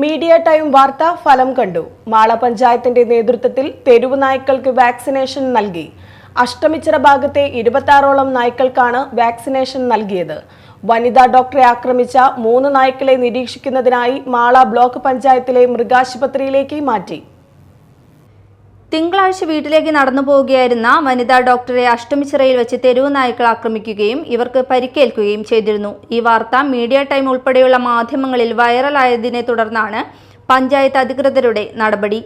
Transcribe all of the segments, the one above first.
Media time വാർത്ത ഫലം കണ്ടു. മാള പഞ്ചായത്തിന്റെ നേതൃത്വത്തിൽ തെരുവ് നായ്ക്കൾക്ക് വാക്സിനേഷൻ നൽകി. അഷ്ടമിച്ചിറ ഭാഗത്തെ ഇരുപത്താറോളം നായ്ക്കൾക്കാണ് വാക്സിനേഷൻ നൽകിയത്. വനിതാ ഡോക്ടറെ ആക്രമിച്ച മൂന്ന് നായ്ക്കളെ നിരീക്ഷിക്കുന്നതിനായി മാള ബ്ലോക്ക് പഞ്ചായത്തിലെ മൃഗാശുപത്രിയിലേക്ക് മാറ്റി. തിങ്കളാഴ്ച വീട്ടിലേക്ക് നടന്നു പോവുകയായിരുന്ന വനിതാ ഡോക്ടറെ അഷ്ടമിച്ചിറയിൽ വെച്ച് തെരുവ് നായ്ക്കൾ ആക്രമിക്കുകയും ഇവർക്ക് പരിക്കേൽക്കുകയും ചെയ്തിരുന്നു. ഈ വാർത്ത മീഡിയ ടൈം ഉൾപ്പെടെയുള്ള മാധ്യമങ്ങളിൽ വൈറലായതിനെ തുടർന്നാണ് പഞ്ചായത്ത് അധികൃതരുടെ നടപടി.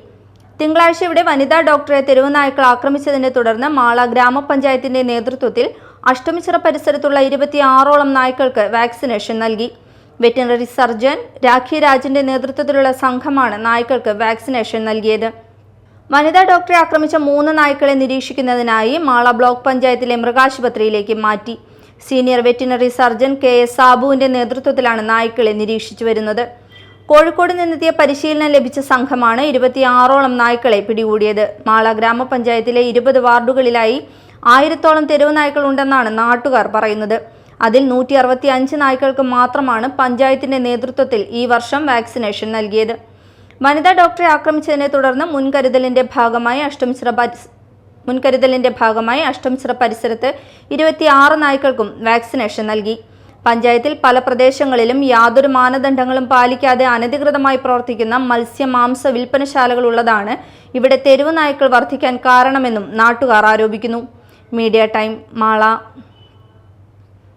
തിങ്കളാഴ്ച ഇവിടെ വനിതാ ഡോക്ടറെ തെരുവ് നായ്ക്കൾ ആക്രമിച്ചതിനെ തുടർന്ന് മാള ഗ്രാമപഞ്ചായത്തിന്റെ നേതൃത്വത്തിൽ അഷ്ടമിച്ചിറ പരിസരത്തുള്ള ഇരുപത്തിയാറോളം നായ്ക്കൾക്ക് വാക്സിനേഷൻ നൽകി. വെറ്റിനറി സർജൻ രാഖി രാജിന്റെ നേതൃത്വത്തിലുള്ള സംഘമാണ് നായ്ക്കൾക്ക് വാക്സിനേഷൻ നൽകിയത്. വനിതാ ഡോക്ടറെ ആക്രമിച്ച മൂന്ന് നായ്ക്കളെ നിരീക്ഷിക്കുന്നതിനായി മാള ബ്ലോക്ക് പഞ്ചായത്തിലെ മൃഗാശുപത്രിയിലേക്ക് മാറ്റി. Senior veterinary surgeon K S സാബുവിന്റെ നേതൃത്വത്തിലാണ് നായ്ക്കളെ നിരീക്ഷിച്ചു വരുന്നത്. കോഴിക്കോട് നിന്നെത്തിയ പരിശീലനം ലഭിച്ച സംഘമാണ് ഇരുപത്തിയാറോളം നായ്ക്കളെ പിടികൂടിയത്. മാള ഗ്രാമപഞ്ചായത്തിലെ ഇരുപത് വാർഡുകളിലായി ആയിരത്തോളം തെരുവ് നായ്ക്കൾ ഉണ്ടെന്നാണ് നാട്ടുകാർ പറയുന്നത്. അതിൽ നൂറ്റി അറുപത്തി അഞ്ച് നായ്ക്കൾക്ക് മാത്രമാണ് പഞ്ചായത്തിന്റെ നേതൃത്വത്തിൽ ഈ വർഷം വാക്സിനേഷൻ നൽകിയത്. വനിതാ ഡോക്ടറെ ആക്രമിച്ചതിനെ തുടർന്ന് മുൻകരുതലിന്റെ ഭാഗമായി അഷ്ടമിശ്ര മുൻകരുതലിന്റെ ഭാഗമായി അഷ്ടമിശ്ര പരിസരത്ത് ഇരുപത്തിയാറ് നായ്ക്കൾക്കും വാക്സിനേഷൻ നൽകി. പഞ്ചായത്തിൽ പല പ്രദേശങ്ങളിലും യാതൊരു മാനദണ്ഡങ്ങളും പാലിക്കാതെ അനധികൃതമായി പ്രവർത്തിക്കുന്ന മത്സ്യ മാംസ വിൽപ്പനശാലകൾ ഉള്ളതാണ് ഇവിടെ തെരുവ് നായ്ക്കൾ വർദ്ധിക്കാൻ കാരണമെന്നും നാട്ടുകാർ ആരോപിക്കുന്നു. Media time Mala.